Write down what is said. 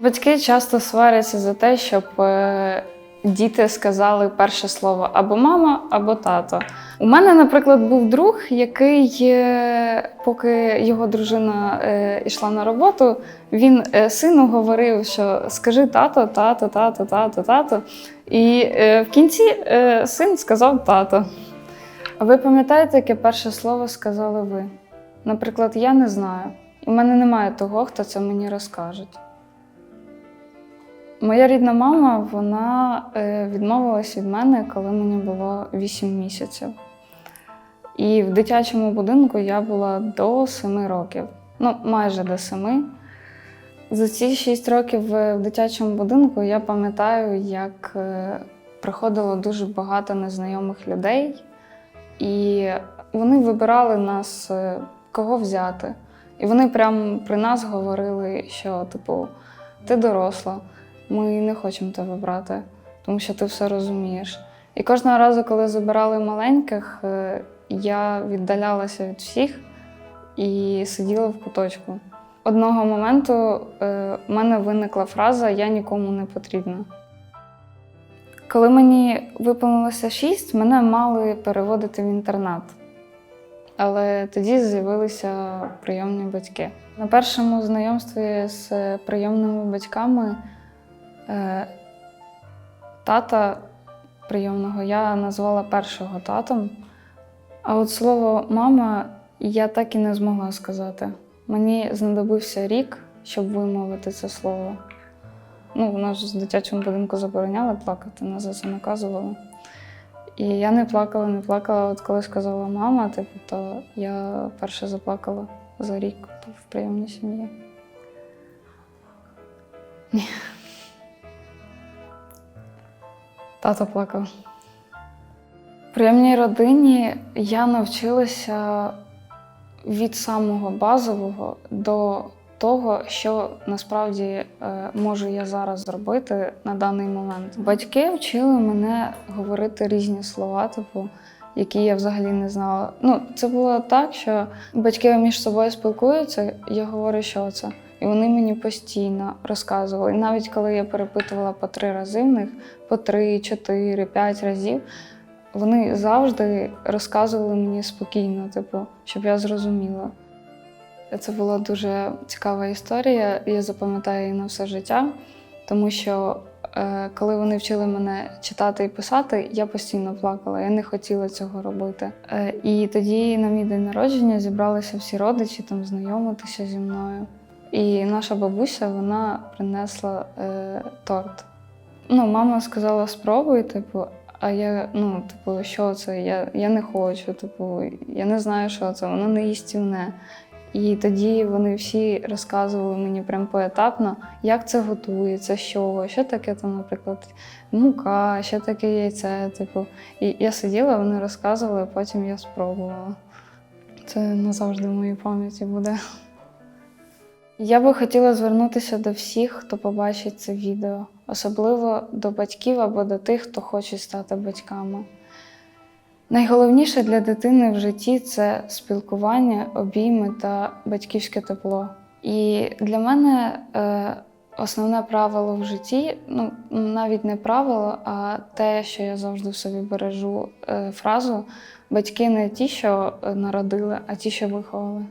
Батьки часто сваряться за те, щоб е, діти сказали перше слово або мама, або тато. У мене, наприклад, був друг, який, е, поки його дружина е, йшла на роботу, він сину говорив, що скажи тато, тато, тато, тато, тато. І в кінці син сказав тато. А ви пам'ятаєте, яке перше слово сказали ви? Наприклад, я не знаю. У мене немає того, хто це мені розкаже. Моя рідна мама вона е, відмовилась від мене, коли мені було 8 місяців. І в дитячому будинку я була до 7 років, ну майже до 7. За ці 6 років в дитячому будинку я пам'ятаю, як е, приходило дуже багато незнайомих людей, і вони вибирали нас, е, кого взяти. І вони прямо при нас говорили, що, типу, ти доросла, ми не хочемо тебе брати, тому що ти все розумієш. І кожного разу, коли забирали маленьких, е, я віддалялася від всіх і сиділа в куточку. Одного моменту е, в мене виникла фраза Я нікому не потрібна. Коли мені виповнилося шість, мене мали переводити в інтернат. Але тоді з'явилися прийомні батьки. На першому знайомстві з прийомними батьками тата прийомного я назвала першого татом. А от слово мама я так і не змогла сказати. Мені знадобився рік, щоб вимовити це слово. Ну, у нас в дитячому будинку забороняли плакати, нас за це наказували. І я не плакала, не плакала. От коли сказала мама, типу, то я перше заплакала за рік в прийомній сім'ї. Тато плакав. В прийомній родині я навчилася від самого базового до того, що насправді е, можу я зараз зробити на даний момент. Батьки вчили мене говорити різні слова, типу, які я взагалі не знала. Ну, це було так, що батьки між собою спілкуються, я говорю, що це. І вони мені постійно розказували. І навіть коли я перепитувала по три рази в них, по три, чотири, п'ять разів, вони завжди розказували мені спокійно, типу, щоб я зрозуміла. Це була дуже цікава історія, я запам'ятаю її на все життя, тому що е, коли вони вчили мене читати і писати, я постійно плакала, я не хотіла цього робити. Е, і тоді на мій день народження зібралися всі родичі там знайомитися зі мною. І наша бабуся вона принесла е, торт. Ну, мама сказала, спробуй, типу, а я, ну, типу, що це? Я, я не хочу, типу, я не знаю, що це, воно не їстівне. І тоді вони всі розказували мені прям поетапно, як це готується, чого, що таке там, наприклад, мука, що таке яйце. Типу. І я сиділа, вони розказували, а потім я спробувала. Це назавжди в моїй пам'яті буде. Я би хотіла звернутися до всіх, хто побачить це відео, особливо до батьків або до тих, хто хоче стати батьками. Найголовніше для дитини в житті це спілкування, обійми та батьківське тепло. І для мене е, основне правило в житті ну навіть не правило, а те, що я завжди в собі бережу е, фразу: батьки не ті, що е, народили, а ті, що виховали.